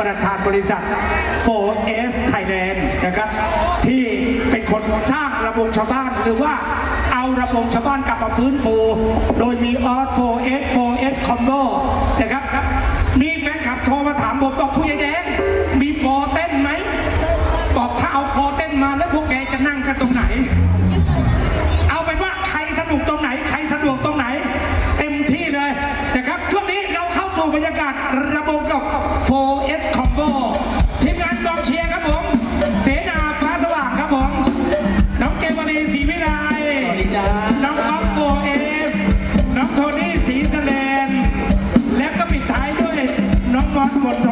ประธานบริษัท 4S Thailand นะครับ ที่เป็นคนสร้างระบบชาวบ้านหรือว่าเอาระบบชาวบ้านกลับมาฟื้นฟู โดยมีออส 4S 4S Combo นะครับ มีแฟนคลับโทรมาถามผมบอกผู้ใหญ่แดง มีโฟเต้นไหม บอกถ้าเอาโฟเต้นมาแล้วพวกแกจะนั่งกันตรงไหน Porta